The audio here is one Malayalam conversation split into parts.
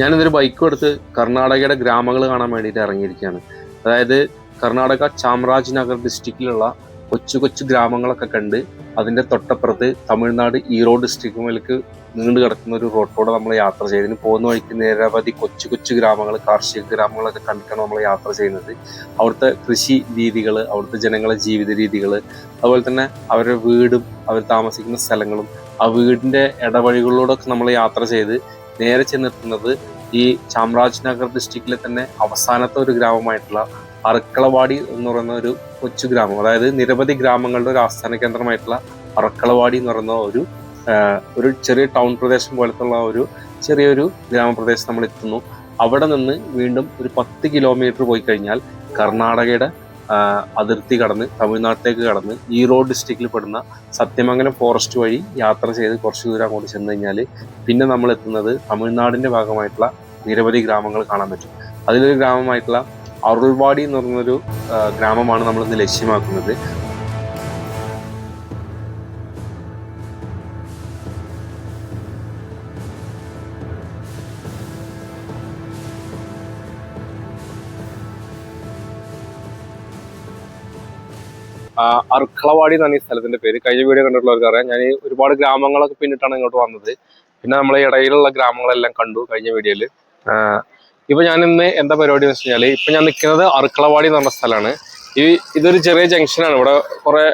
ഞാനിതൊരു ബൈക്കും എടുത്ത് കർണാടകയുടെ ഗ്രാമങ്ങൾ കാണാൻ വേണ്ടിയിട്ട് ഇറങ്ങിയിരിക്കുകയാണ്. അതായത് കർണാടക ചാമരാജ് നഗർ ഡിസ്ട്രിക്റ്റിലുള്ള കൊച്ചു കൊച്ചു ഗ്രാമങ്ങളൊക്കെ കണ്ട് അതിന്റെ തൊട്ടപ്പുറത്ത് തമിഴ്നാട് ഈറോഡ് ഡിസ്ട്രിക്റ്റിലേക്ക് നീണ്ടു കിടക്കുന്ന ഒരു റോട്ടോടെ നമ്മൾ യാത്ര ചെയ്തതിന് പോകുന്ന വഴിക്ക് നിരവധി കൊച്ചു കൊച്ചു ഗ്രാമങ്ങൾ കാർഷിക ഗ്രാമങ്ങളൊക്കെ കണ്ടിട്ടാണ് നമ്മൾ യാത്ര ചെയ്യുന്നത്. അവിടുത്തെ കൃഷി രീതികൾ അവിടുത്തെ ജനങ്ങളുടെ ജീവിത രീതികൾ അതുപോലെ തന്നെ അവരുടെ വീടും അവർ താമസിക്കുന്ന സ്ഥലങ്ങളും ആ വീടിന്റെ ഇടവഴികളിലൂടെ ഒക്കെ നമ്മൾ യാത്ര ചെയ്ത് നേരെ ചെന്നെത്തുന്നത് ഈ ചാമരാജ് നഗർ ഡിസ്ട്രിക്റ്റിലെ തന്നെ അവസാനത്തെ ഒരു ഗ്രാമമായിട്ടുള്ള അറക്കളവാടി എന്ന് പറയുന്ന ഒരു കൊച്ചു ഗ്രാമം. അതായത് നിരവധി ഗ്രാമങ്ങളുടെ ഒരു ആസ്ഥാന കേന്ദ്രമായിട്ടുള്ള അറക്കളവാടി എന്ന് പറയുന്ന ഒരു ഒരു ചെറിയ ടൗൺ പ്രദേശം പോലത്തുള്ള ഒരു ചെറിയൊരു ഗ്രാമപ്രദേശം നമ്മൾ എത്തുന്നു. അവിടെ നിന്ന് വീണ്ടും ഒരു പത്ത് കിലോമീറ്റർ പോയി കഴിഞ്ഞാൽ കർണാടകയുടെ അതിർത്തി കടന്ന് തമിഴ്നാട്ടിലേക്ക് കടന്ന് ഈറോഡ് ഡിസ്ട്രിക്റ്റിൽ പെടുന്ന സത്യമംഗലം ഫോറസ്റ്റ് വഴി യാത്ര ചെയ്ത് കുറച്ച് ദൂരം അങ്ങോട്ട് ചെന്ന് കഴിഞ്ഞാൽ പിന്നെ നമ്മൾ എത്തുന്നത് തമിഴ്നാടിന്റെ ഭാഗമായിട്ടുള്ള നിരവധി ഗ്രാമങ്ങൾ കാണാൻ പറ്റും. അതിലൊരു ഗ്രാമമായിട്ടുള്ള അരുൾവാടി എന്ന് പറഞ്ഞൊരു ഗ്രാമമാണ് നമ്മൾ ഇന്ന് ലക്ഷ്യമാക്കുന്നത്. അർക്കളവാടി എന്നാണ് ഈ സ്ഥലത്തിന്റെ പേര്. കഴിഞ്ഞ വീഡിയോ കണ്ടിട്ടുള്ളവർക്ക് അറിയാം. ഞാൻ ഒരുപാട് ഗ്രാമങ്ങളൊക്കെ പിന്നിട്ടാണ് ഇങ്ങോട്ട് വന്നത്. പിന്നെ നമ്മളെ ഇടയിലുള്ള ഗ്രാമങ്ങളെല്ലാം കണ്ടു കഴിഞ്ഞ വീഡിയോയിൽ ഇപ്പൊ ഞാൻ ഇന്ന് എന്താ പരിപാടി എന്ന് വെച്ച് കഴിഞ്ഞാൽ ഇപ്പൊ ഞാൻ നിൽക്കുന്നത് അർക്കളവാടി എന്ന് പറഞ്ഞ സ്ഥലമാണ്. ഈ ഇതൊരു ചെറിയ ജംഗ്ഷനാണ് ഇവിടെ കുറെ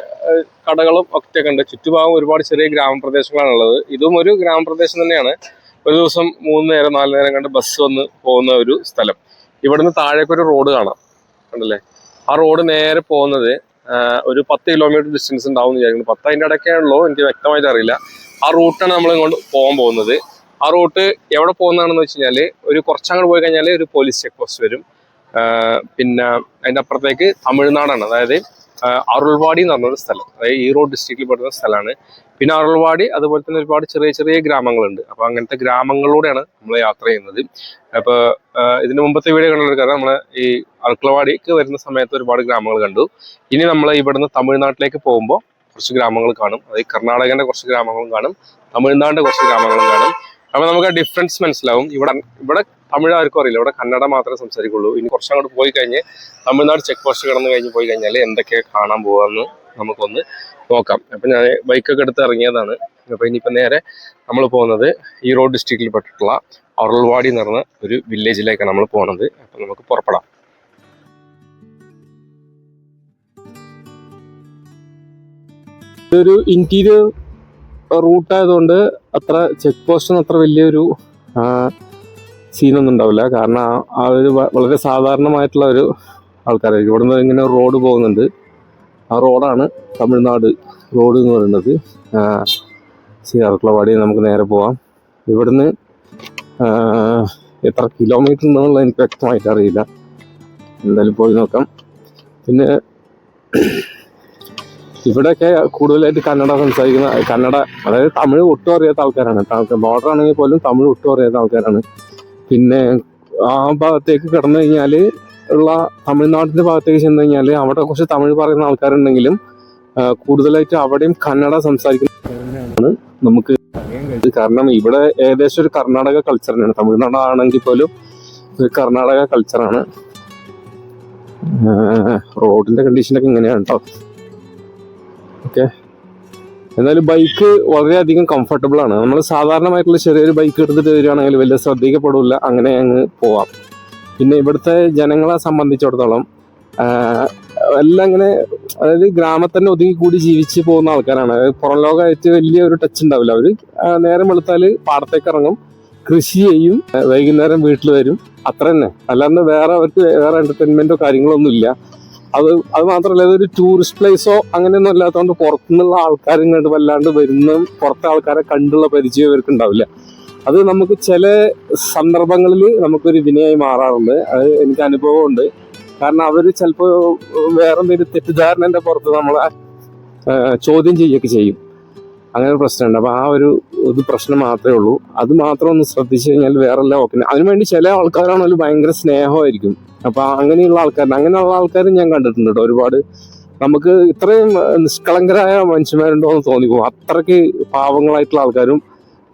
കടകളും ഒക്കെ ഉണ്ട്. ചുറ്റുഭാഗം ഒരുപാട് ചെറിയ ഗ്രാമപ്രദേശങ്ങളാണ് ഉള്ളത്. ഇതും ഒരു ഗ്രാമപ്രദേശം തന്നെയാണ്. ഒരു ദിവസം മൂന്ന് നേരം നാല് നേരം കണ്ട് ബസ് വന്ന് പോകുന്ന ഒരു സ്ഥലം. ഇവിടുന്ന് താഴേക്കൊരു റോഡ് കാണാം. കണ്ടല്ലേ? ആ റോഡ് നേരെ പോകുന്നത് ഒരു പത്ത് കിലോമീറ്റർ ഡിസ്റ്റൻസ് ഉണ്ടാവും എന്ന് വിചാരിക്കുന്നു. പത്ത് അതിന്റെ ഇടയ്ക്കാണല്ലോ എനിക്ക് വ്യക്തമായിട്ട് അറിയില്ല. ആ റൂട്ടാണ് നമ്മൾ ഇങ്ങോട്ട് പോകാൻ പോകുന്നത്. ആ റൂട്ട് എവിടെ പോകുന്നതാണെന്ന് വെച്ച് കഴിഞ്ഞാൽ ഒരു കുറച്ചങ്ങോട്ട് പോയി കഴിഞ്ഞാൽ ഒരു പോലീസ് ചെക്ക് പോസ്റ്റ് വരും. പിന്നെ അതിന്റെ അപ്പുറത്തേക്ക് തമിഴ്നാടാണ്. അതായത് അരുൾവാടി എന്ന് പറഞ്ഞൊരു സ്ഥലം. അതായത് ഈറോഡ് ഡിസ്ട്രിക്റ്റിൽ പെടുന്ന സ്ഥലമാണ്. പിന്നെ അരുൾവാടി അതുപോലെ തന്നെ ഒരുപാട് ചെറിയ ചെറിയ ഗ്രാമങ്ങളുണ്ട്. അപ്പോൾ അങ്ങനത്തെ ഗ്രാമങ്ങളിലൂടെയാണ് നമ്മൾ യാത്ര ചെയ്യുന്നത്. അപ്പോൾ ഇതിന് മുമ്പത്തെ വീഡിയോ കാരണം നമ്മൾ ഈ അർക്കളവാടിക്ക് വരുന്ന സമയത്ത് ഒരുപാട് ഗ്രാമങ്ങൾ കണ്ടു. ഇനി നമ്മൾ ഇവിടുന്ന് തമിഴ്നാട്ടിലേക്ക് പോകുമ്പോൾ കുറച്ച് ഗ്രാമങ്ങൾ കാണും. അതായത് കർണാടകന്റെ കുറച്ച് ഗ്രാമങ്ങളും കാണും. തമിഴ്നാടിന്റെ കുറച്ച് ഗ്രാമങ്ങളും കാണും. അപ്പൊ നമുക്ക് ഡിഫറൻസ് മനസ്സിലാവും. ഇവിടെ ഇവിടെ തമിഴ് ആർക്കും അറിയില്ല. ഇവിടെ കന്നഡ മാത്രമേ സംസാരിക്കുള്ളൂ. ഇനി കുറച്ചങ്ങോട്ട് പോയി കഴിഞ്ഞ് തമിഴ്നാട് ചെക്ക് പോസ്റ്റ് കടന്നു കഴിഞ്ഞ് പോയി കഴിഞ്ഞാൽ എന്തൊക്കെ കാണാൻ പോകാമെന്ന് നമുക്കൊന്ന് നോക്കാം. അപ്പം ഞാൻ ബൈക്കൊക്കെ എടുത്ത് ഇറങ്ങിയതാണ്. അപ്പം ഇനിയിപ്പം നേരെ നമ്മൾ പോകുന്നത് ഈറോഡ് ഡിസ്ട്രിക്റ്റിൽ പെട്ടിട്ടുള്ള അറുൾവാടി എന്ന് പറഞ്ഞ ഒരു വില്ലേജിലേക്കാണ് നമ്മൾ പോകുന്നത്. അപ്പം നമുക്ക് പുറപ്പെടാം. ഇതൊരു ഇന്റീരിയർ റൂട്ടായതുകൊണ്ട് അത്ര ചെക്ക് പോസ്റ്റിന് അത്ര വലിയൊരു സീനൊന്നും ഉണ്ടാവില്ല. കാരണം ആ ഒരു വളരെ സാധാരണമായിട്ടുള്ള ഒരു ആൾക്കാരായിരിക്കും. ഇവിടുന്ന് ഇങ്ങനെ റോഡ് പോകുന്നുണ്ട്. ആ റോഡാണ് തമിഴ്നാട് റോഡ് എന്ന് പറയുന്നത്. സിയാർക്കുളവാടി നമുക്ക് നേരെ പോവാം. ഇവിടുന്ന് എത്ര കിലോമീറ്റർ ഉണ്ടെന്നുള്ളത് എനിക്ക് വ്യക്തമായിട്ട് അറിയില്ല. എന്തായാലും പോയി നോക്കാം. പിന്നെ ഇവിടെയൊക്കെ കൂടുതലായിട്ട് കന്നഡ സംസാരിക്കുന്ന കന്നഡ അതായത് തമിഴ് ഒട്ടും അറിയാത്ത ആൾക്കാരാണ്. ബോർഡർ ആണെങ്കിൽ പോലും തമിഴ് ഒട്ടും അറിയാത്ത ആൾക്കാരാണ്. പിന്നെ ആ ഭാഗത്തേക്ക് കടന്നു കഴിഞ്ഞാൽ ഉള്ള തമിഴ്നാടിന്റെ ഭാഗത്തേക്ക് ചെന്ന് കഴിഞ്ഞാൽ അവിടെ കുറച്ച് തമിഴ് പറയുന്ന ആൾക്കാരുണ്ടെങ്കിലും കൂടുതലായിട്ട് അവിടെയും കന്നഡ സംസാരിക്കുന്നതാണ് നമുക്ക് കാരണം ഇവിടെ ഏകദേശം ഒരു കർണാടക കൾച്ചർ തന്നെയാണ് തമിഴ്നാടാണെങ്കിൽ പോലും ഒരു കർണാടക കൾച്ചറാണ് റോഡിന്റെ കണ്ടീഷനൊക്കെ ഇങ്ങനെയാണ് കേട്ടോ ഓക്കെ. എന്നാലും ബൈക്ക് വളരെയധികം കംഫർട്ടബിൾ ആണ്. നമ്മൾ സാധാരണമായിട്ടുള്ള ചെറിയൊരു ബൈക്ക് എടുത്തിട്ട് വരികയാണെങ്കിൽ വലിയ ശ്രദ്ധിക്കപ്പെടില്ല അങ്ങനെ അങ്ങ് പോവാം. പിന്നെ ഇവിടുത്തെ ജനങ്ങളെ സംബന്ധിച്ചിടത്തോളം എല്ലാം ഇങ്ങനെ അതായത് ഗ്രാമത്തന്നെ ഒതുങ്ങി കൂടി ജീവിച്ച് പോകുന്ന ആൾക്കാരാണ്. അതായത് പുറം ലോകമായിട്ട് വലിയ ഒരു ടച്ച് ഉണ്ടാവില്ല. അവർ നേരം വെളുത്താൽ പാടത്തേക്ക് ഇറങ്ങും കൃഷി ചെയ്യും വൈകുന്നേരം വീട്ടിൽ വരും. അത്ര തന്നെ. അല്ലാണ്ട് വേറെ അവർക്ക് വേറെ എന്റർടൈൻമെന്റോ കാര്യങ്ങളോ ഒന്നും ഇല്ല. അത് അത് മാത്രമല്ല ഒരു ടൂറിസ്റ്റ് പ്ലേസോ അങ്ങനെയൊന്നും അല്ലാത്തതുകൊണ്ട് പുറത്തുനിന്നുള്ള ആൾക്കാരും കണ്ട് വല്ലാണ്ട് വരുന്ന പുറത്തെ ആൾക്കാരെ കണ്ടുള്ള പരിചയം ഇവർക്ക് ഉണ്ടാവില്ല. അത് നമുക്ക് ചില സന്ദർഭങ്ങളിൽ നമുക്കൊരു വിനയായി മാറാറുണ്ട്. അത് എനിക്ക് അനുഭവമുണ്ട്. കാരണം അവർ ചിലപ്പോൾ വേറെ എന്തെങ്കിലും തെറ്റിദ്ധാരണന്റെ പുറത്ത് നമ്മളെ ചോദ്യം ചെയ്യുകയൊക്കെ ചെയ്യും. അങ്ങനെ ഒരു പ്രശ്നമുണ്ട്. അപ്പോൾ ആ ഒരു ഒരു പ്രശ്നം മാത്രമേ ഉള്ളൂ. അത് മാത്രം ഒന്ന് ശ്രദ്ധിച്ചു കഴിഞ്ഞാൽ വേറെ എല്ലാം ഓക്കെ. അതിനുവേണ്ടി ചില ആൾക്കാരാണെങ്കിലും ഭയങ്കര സ്നേഹമായിരിക്കും. അപ്പോൾ അങ്ങനെയുള്ള ആൾക്കാർ അങ്ങനെയുള്ള ആൾക്കാരും ഞാൻ കണ്ടിട്ടുണ്ട് കേട്ടോ. ഒരുപാട് നമുക്ക് ഇത്രയും നിഷ്കളങ്കരായ മനുഷ്യന്മാരുണ്ടോ എന്ന് തോന്നിപ്പോകും. അത്രയ്ക്ക് പാവങ്ങളായിട്ടുള്ള ആൾക്കാരും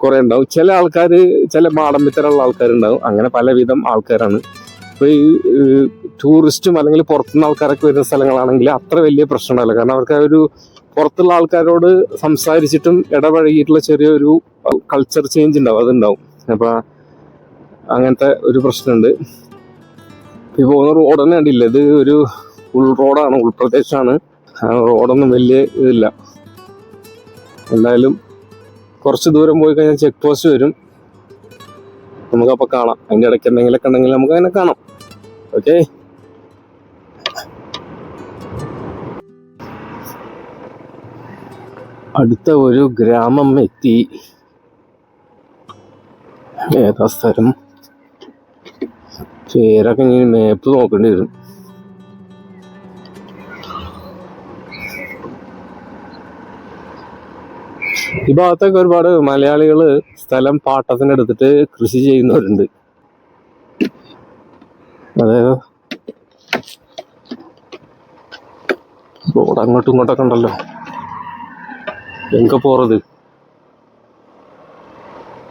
കുറെ ഉണ്ടാവും. ചില ആൾക്കാർ ചില മാടമ്പിത്തരമുള്ള ആൾക്കാരുണ്ടാവും. അങ്ങനെ പലവിധം ആൾക്കാരാണ്. ഇപ്പൊ ഈ ടൂറിസ്റ്റും അല്ലെങ്കിൽ പുറത്തുനിന്ന് ആൾക്കാരൊക്കെ വരുന്ന സ്ഥലങ്ങളാണെങ്കിൽ അത്ര വലിയ പ്രശ്നം ഉണ്ടാവില്ല കാരണം അവർക്ക് ഒരു പുറത്തുള്ള ആൾക്കാരോട് സംസാരിച്ചിട്ടും ഇടപഴകിയിട്ടുള്ള ചെറിയൊരു കൾച്ചർ ചേഞ്ച് ഉണ്ടാവും. അതുണ്ടാവും. അപ്പൊ അങ്ങനത്തെ ഒരു പ്രശ്നമുണ്ട്. ഈ പോകുന്ന റോഡ് തന്നെ കണ്ടില്ല. ഇത് ഒരു ഉൾ റോഡാണ് ഉൾപ്രദേശമാണ്. റോഡൊന്നും വലിയ ഇതില്ല. എന്തായാലും കുറച്ച് ദൂരം പോയി കഴിഞ്ഞാൽ ചെക്ക് പോസ്റ്റ് വരും. നമുക്കപ്പോൾ കാണാം. അതിന്റെ ഇടയ്ക്ക് എന്തെങ്കിലുമൊക്കെ ഉണ്ടെങ്കിൽ നമുക്ക് അങ്ങനെ കാണാം. ഓക്കെ അടുത്ത ഒരു ഗ്രാമം എത്തി. ഏതാ സ്ഥലം? പേരൊക്കെ ഇനി മാപ്പ് നോക്കേണ്ടി വരും. ഈ ഭാഗത്തൊക്കെ ഒരുപാട് മലയാളികൾ സ്ഥലം പാട്ടത്തിന് എടുത്തിട്ട് കൃഷി ചെയ്യുന്നവരുണ്ട്. അതായത് റോഡ് അങ്ങോട്ടും ഇങ്ങോട്ടൊക്കെ ഉണ്ടല്ലോ. എങ്ക പോറത്?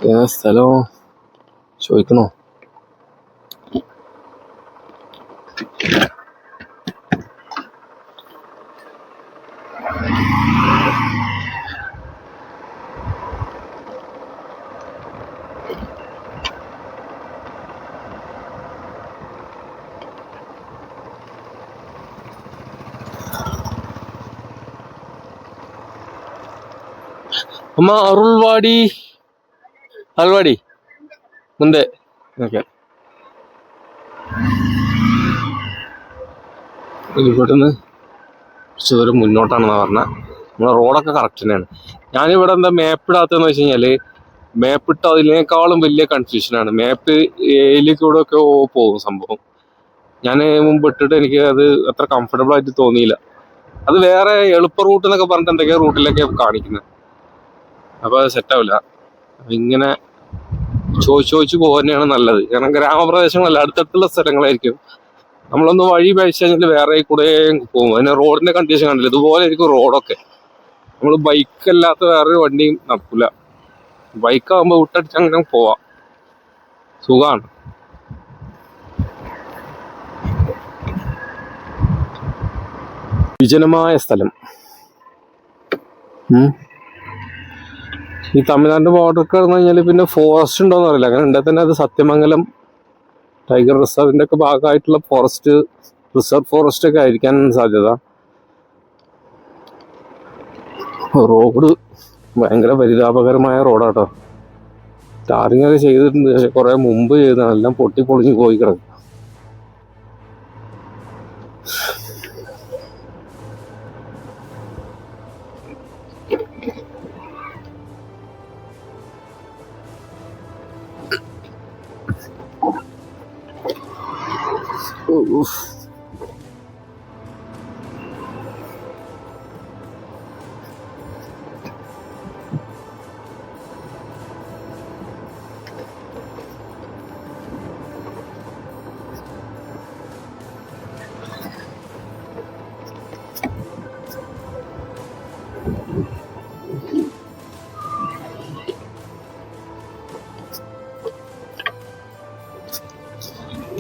ഏതാ സ്ഥലം ചോദിക്കണോ? ಅಮ್ಮ ಅರುಳ್ವಾಡಿ ಅಲ್ವಾಡಿ ಮುಂದೆ ಓಕೆ ഇവിടുന്ന് കുറച്ച് ദൂരം മുന്നോട്ടാണെന്നാ പറഞ്ഞത് നമ്മളെ റോഡൊക്കെ കറക്റ്റ് തന്നെയാണ് ഞാനിവിടെ എന്താ മാപ്പ് ഇടാത്തതെന്ന് വെച്ച് കഴിഞ്ഞാല് മാപ്പ് ഇട്ട അതിനേക്കാളും വലിയ കൺഫ്യൂഷനാണ് മാപ്പ് ഏലിക്കൂടെ ഒക്കെ പോകും സംഭവം ഞാൻ മുമ്പ് ഇട്ടിട്ട് എനിക്ക് അത് അത്ര കംഫർട്ടബിൾ ആയിട്ട് തോന്നിയില്ല അത് വേറെ എളുപ്പ റൂട്ട് എന്നൊക്കെ പറഞ്ഞിട്ട് എന്തൊക്കെയോ റൂട്ടിലൊക്കെ കാണിക്കുന്നത് അപ്പൊ അത് സെറ്റാവില്ല ഇങ്ങനെ ചോദിച്ചു ചോദിച്ചു പോകുന്നതാണ് നല്ലത്. കാരണം ഗ്രാമപ്രദേശങ്ങളല്ല അടുത്തടുത്തുള്ള സ്ഥലങ്ങളായിരിക്കും. നമ്മളൊന്ന് വഴി പഴിച്ചു കഴിഞ്ഞാൽ വേറെ കൂടെ പോകും. അതിന് റോഡിന്റെ കണ്ടീഷൻ കണ്ടില്ല? ഇതുപോലെ ആയിരിക്കും റോഡൊക്കെ നമ്മൾ ബൈക്ക് അല്ലാത്ത വേറൊരു വണ്ടിയും നടക്കില്ല ബൈക്കാകുമ്പോൾ വിട്ടടിച്ച് അങ്ങനെ പോവാം. സുഖമാണ് വിജനമായ സ്ഥലം. ഈ തമിഴ്നാട് ബോർഡർ കിടന്നു കഴിഞ്ഞാൽ പിന്നെ ഫോറസ്റ്റ് ഉണ്ടോന്ന് അറിയില്ല. അങ്ങനെ ഉണ്ടെങ്കിൽ തന്നെ അത് സത്യമംഗലം ടൈഗർ റിസർവിന്റെ ഒക്കെ ഭാഗമായിട്ടുള്ള ഫോറസ്റ്റ് റിസർവ് ഫോറസ്റ്റ് ഒക്കെ ആയിരിക്കാൻ സാധ്യത. റോഡ് ഭയങ്കര പരിതാപകരമായ റോഡാട്ടോ ടാറിങ് ഒക്കെ ചെയ്തിട്ടുണ്ട് പക്ഷെ കുറെ മുമ്പ് ചെയ്തതാണ്. എല്ലാം പൊട്ടി പൊളിഞ്ഞ് പോയി കിടക്കും Oof.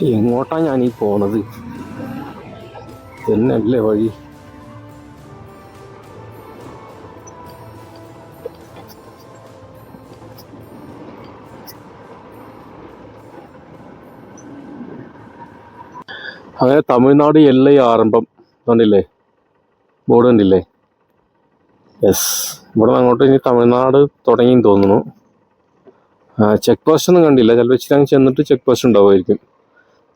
എങ്ങോട്ടാ ഞാൻ ഈ പോണത്? തന്നെയല്ലേ വഴി? അങ്ങനെ തമിഴ്നാട് എല്ലൈ ആരംഭം. കണ്ടില്ലേ? ബോർഡ് കണ്ടില്ലേ? യെസ്. ഇവിടെ അങ്ങോട്ട് ഇനി തമിഴ്നാട് തുടങ്ങിയെന്ന് തോന്നുന്നു. ചെക്ക് പോസ്റ്റ് ഒന്നും കണ്ടില്ല. ചിലപ്പോൾ ഇച്ചിരി അങ്ങ് ചെന്നിട്ട് ചെക്ക് പോസ്റ്റ് ഉണ്ടാവുമായിരിക്കും.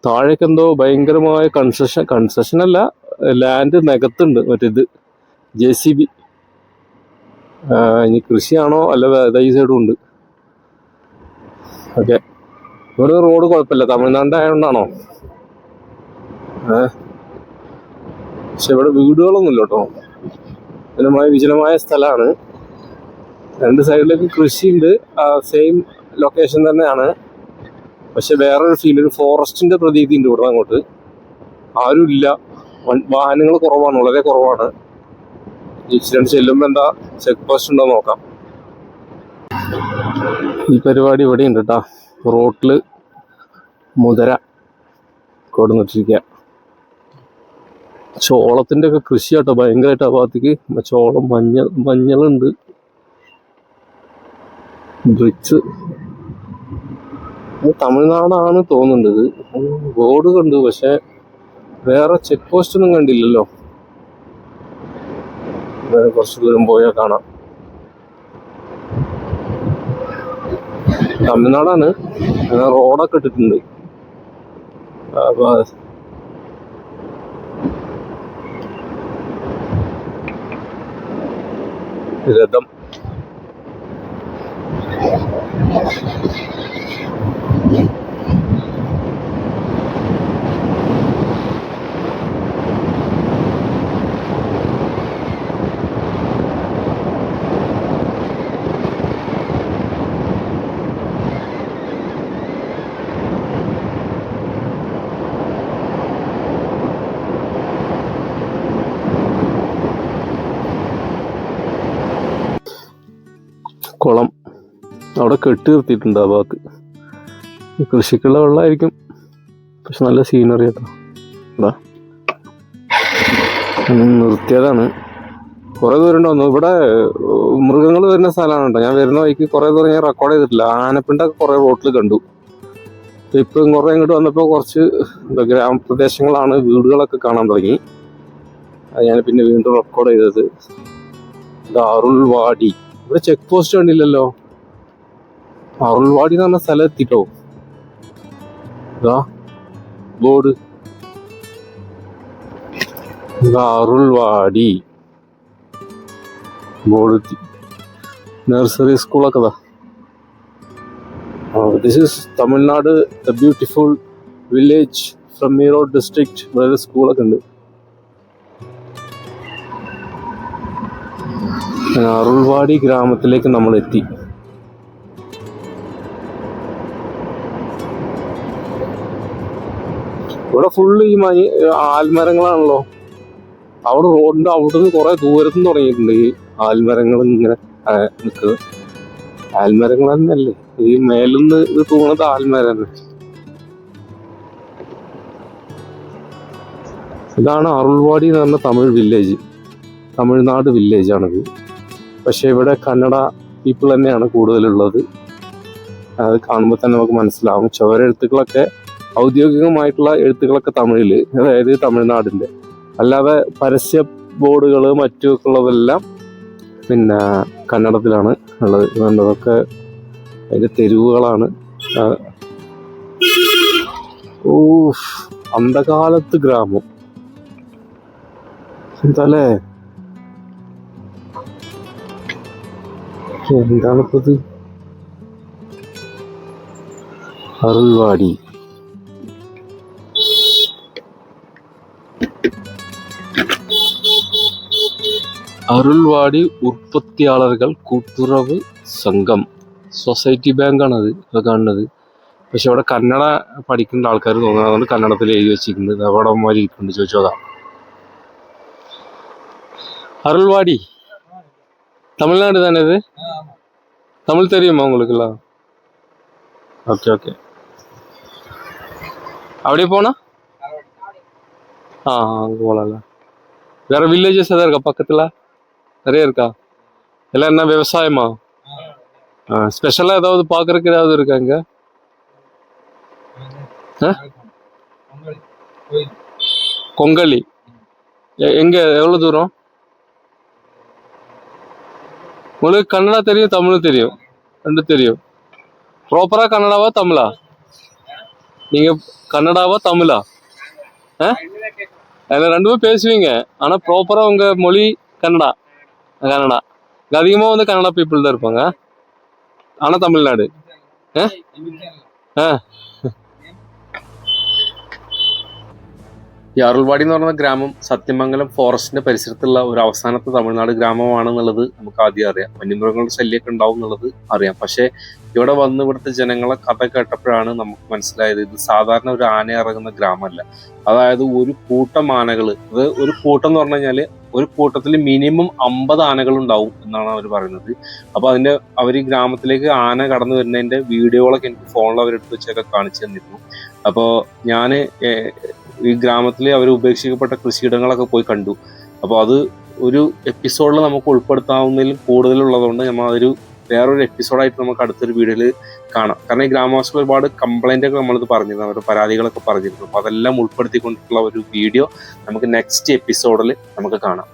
താഴേക്ക് എന്തോ ഭയങ്കരമായ കൺസെഷൻ കൺസെഷൻ അല്ല ലാൻഡ് നികത്തുണ്ട് മറ്റേത് ജെ സി ബി ഇനി കൃഷിയാണോ അല്ല ഈ സൈഡും ഉണ്ട്. ഓക്കെ. ഇവിടെ റോഡ് കുഴപ്പമില്ല. തമിഴ്നാട് ആയതുകൊണ്ടാണോ പക്ഷെ ഇവിടെ വീടുകളൊന്നും ഇല്ല കേട്ടോ വിജനമായ വിജനമായ സ്ഥലമാണ്. രണ്ട് സൈഡിലേക്ക് കൃഷിയുണ്ട്. സെയിം ലൊക്കേഷൻ തന്നെയാണ്. പക്ഷെ വേറൊരു ഫീൽ ഒരു ഫോറസ്റ്റിന്റെ പ്രതീതി ഉണ്ട് ഇവിടെ അങ്ങോട്ട്. ആരുമില്ല. വാഹനങ്ങൾ കുറവാണ് വളരെ കുറവാണ്. ഇൻസിഡന്റ് ചെല്ലുമ്പോൾ എന്താ ചെക്ക് പോസ്റ്റ് ഉണ്ടോ നോക്കാം. ഈ പരിപാടി ഇവിടെ ഉണ്ട് കേട്ടോ റോട്ടിൽ മുതര കൊടുന്നിട്ടിരിക്കുക ചോളത്തിന്റെ ഒക്കെ കൃഷി കേട്ടോ ഭയങ്കരമായിട്ട് ആ ഭാഗത്തേക്ക് ചോളം മഞ്ഞൾ മഞ്ഞളുണ്ട്. തമിഴ്നാടാണ് തോന്നുന്നത്. ബോർഡ് കണ്ടു പക്ഷെ വേറെ ചെക്ക് പോസ്റ്റ് ഒന്നും കണ്ടില്ലല്ലോ. കുറച്ച് ദൂരം പോയാൽ കാണാം. തമിഴ്നാടാണ്. റോഡൊക്കെ ഇട്ടിട്ടുണ്ട്. അപ്പൊ രഥം. കുളം. അവിടെ കെട്ടി നിർത്തിയിട്ടുണ്ട് ആ ഭാഗത്ത്. കൃഷിക്കുള്ള വെള്ളമായിരിക്കും. പക്ഷെ നല്ല സീനറി കേട്ടോ നിർത്തിയതാണ്. കുറെ ദൂരം ഉണ്ടാവുന്നു ഇവിടെ മൃഗങ്ങൾ വരുന്ന സ്ഥലമാണ് കേട്ടോ. ഞാൻ വരുന്ന വഴിക്ക് കുറെ ദൂരം ഞാൻ റെക്കോർഡ് ചെയ്തിട്ടില്ല. ആനപ്പിണ്ടൊക്കെ കുറേ റോട്ടിൽ കണ്ടു. ഇപ്പൊ കുറേ ഇങ്ങോട്ട് വന്നപ്പോൾ കുറച്ച് ഗ്രാമപ്രദേശങ്ങളാണ് വീടുകളൊക്കെ കാണാൻ തുടങ്ങി. അത് ഞാൻ പിന്നെ വീണ്ടും റെക്കോർഡ് ചെയ്തത്. ഇത് അരുൾവാടി ഇവിടെ ചെക്ക് പോസ്റ്റ് കണ്ടില്ലല്ലോ. അരുൾവാടി എന്ന് പറഞ്ഞ സ്ഥലം എത്തിട്ടോ. ഇതാ ബോർഡ്. അരുൾവാടി ബോർഡ് എത്തി. നഴ്സറി സ്കൂളൊക്കെ ഇതാ. This is Tamil Nadu the beautiful village from മീറോഡ് district ഇവിടെ സ്കൂളൊക്കെ ഉണ്ട്. അരുൾവാടി ഗ്രാമത്തിലേക്ക് നമ്മൾ എത്തി ഇവിടെ ഫുള്ള് ഈ മഞ്ഞ ആൽമരങ്ങളാണല്ലോ. അവിടെ റോഡിന്റെ അവിടെ നിന്ന് കുറെ ദൂരത്ത് നിന്ന് തുടങ്ങിയിട്ടുണ്ട് ഈ ആൽമരങ്ങൾ ഇങ്ങനെ നിൽക്കുന്നത് ആൽമരങ്ങൾ തന്നെയല്ലേ? ഈ മേലിന്ന് ഇത് തൂങ്ങുന്നത് ആൽമരം ഇതാണ് അരുൾവാടി എന്ന് പറഞ്ഞ തമിഴ് വില്ലേജ് തമിഴ്നാട് വില്ലേജ് ആണിത്. പക്ഷെ ഇവിടെ കന്നഡ പീപ്പിൾ തന്നെയാണ് കൂടുതലുള്ളത്. അത് കാണുമ്പോൾ തന്നെ നമുക്ക് മനസ്സിലാവും. ചുവരെഴുത്തുകളൊക്കെ ഔദ്യോഗികമായിട്ടുള്ള എഴുത്തുകളൊക്കെ തമിഴിൽ അതായത് തമിഴ്നാടിന്റെ അല്ലാതെ പരസ്യ ബോർഡുകൾ മറ്റൊക്കെ ഉള്ളതെല്ലാം പിന്നെ കന്നഡത്തിലാണ് ഉള്ളത്. ഇതൊക്കെ അതിന്റെ തെരുവുകളാണ്. ഓ അന്ധകാലത്ത് ഗ്രാമം. എന്താല്ലേ എന്താണിപ്പത് അറുവാടി. അരുൾവാടി ഉற்பത്തിയാളർകൾ കൂട്ടുറവ് സംഘം. സൊസൈറ്റി ബാങ്കാണത് അത് കാണുന്നത്. പക്ഷെ അവിടെ കന്നഡ പഠിക്കേണ്ട ആൾക്കാർ തോന്നുന്നത് അതുകൊണ്ട് കന്നഡത്തിൽ എഴുതി വെച്ചിരിക്കുന്നത്. അവിടെ അമ്മമാർ ഇരിക്കുന്നുണ്ട് ചോദിച്ചു അതാ അരുൾവാടി. തമിഴ്നാട് തന്നെ ഇത്? தமிழ் தெரியுமா உங்களுக்குலாம் ஓகே ஓகே. அப்படியே போனா? ஆ அங்கே போகலாம்ல வேற வில்லேஜஸ் எதாவது இருக்கா பக்கத்தில்? நிறைய இருக்கா? எல்லாம் என்ன விவசாயமா? ஸ்பெஷலாக ஏதாவது பார்க்கறதுக்கு ஏதாவது இருக்கா இங்கே? கொங்கலி. எ- எங்க எவ்வளோ தூரம்? உனக்கு கன்னடா தெரியும் தமிழும் தெரியும். ரெண்டு தெரியும். ப்ராப்பரா கன்னடாவா தமிழா? நீங்க கன்னடாவா தமிழா? ஆ? அதில் ரெண்டுமே பேசுவீங்க. ஆனால் ப்ராப்பராக உங்கள் மொழி கன்னடா. கன்னடா. இங்கே அதிகமாக வந்து கன்னடா பீப்புள் தான் இருப்பாங்க. ஆனால் தமிழ்நாடு. ஆ? ஆ. ഈ അരുൾവാടി എന്ന് പറയുന്ന ഗ്രാമം സത്യമംഗലം ഫോറസ്റ്റിന്റെ പരിസരത്തുള്ള ഒരു അവസാനത്തെ തമിഴ്നാട് ഗ്രാമമാണെന്നുള്ളത് നമുക്ക് ആദ്യം അറിയാം. വന്യമൃഗങ്ങളുടെ ശല്യമൊക്കെ ഉണ്ടാവും എന്നുള്ളത് അറിയാം. പക്ഷേ ഇവിടെ വന്ന് ഇവിടുത്തെ ജനങ്ങളെ കഥ കേട്ടപ്പോഴാണ് നമുക്ക് മനസ്സിലായത് ഇത് സാധാരണ ഒരു ആന ഇറങ്ങുന്ന ഗ്രാമമല്ല. അതായത് ഒരു കൂട്ടം ആനകൾ അത് ഒരു കൂട്ടം എന്ന് പറഞ്ഞു കഴിഞ്ഞാൽ ഒരു കൂട്ടത്തിൽ മിനിമം അമ്പത് ആനകൾ ഉണ്ടാവും എന്നാണ് അവർ പറയുന്നത്. അപ്പോൾ അതിന്റെ അവർ ഈ ഗ്രാമത്തിലേക്ക് ആന കടന്നു വരുന്നതിന്റെ വീഡിയോകളൊക്കെ എനിക്ക് ഫോണിൽ അവരെടുത്ത് വെച്ചൊക്കെ കാണിച്ചു തന്നിരുന്നു. അപ്പോൾ ഞാൻ ഈ ഗ്രാമത്തിലെ അവർ ഉപേക്ഷിക്കപ്പെട്ട കൃഷിയിടങ്ങളൊക്കെ പോയി കണ്ടു. അപ്പോൾ അത് ഒരു എപ്പിസോഡിൽ നമുക്ക് ഉൾപ്പെടുത്താവുന്നതിൽ കൂടുതലുള്ളതുകൊണ്ട് നമ്മൾ അതൊരു വേറൊരു എപ്പിസോഡായിട്ട് നമുക്ക് അടുത്തൊരു വീഡിയോയിൽ കാണാം. കാരണം ഈ ഗ്രാമവാസികൾ ഒരുപാട് കംപ്ലൈന്റ് ഒക്കെ നമ്മളിത് പറഞ്ഞിരുന്നു. അവരുടെ പരാതികളൊക്കെ പറഞ്ഞിരുന്നു. അപ്പോൾ അതെല്ലാം ഉൾപ്പെടുത്തിക്കൊണ്ടിട്ടുള്ള ഒരു വീഡിയോ നമുക്ക് നെക്സ്റ്റ് എപ്പിസോഡിൽ നമുക്ക് കാണാം.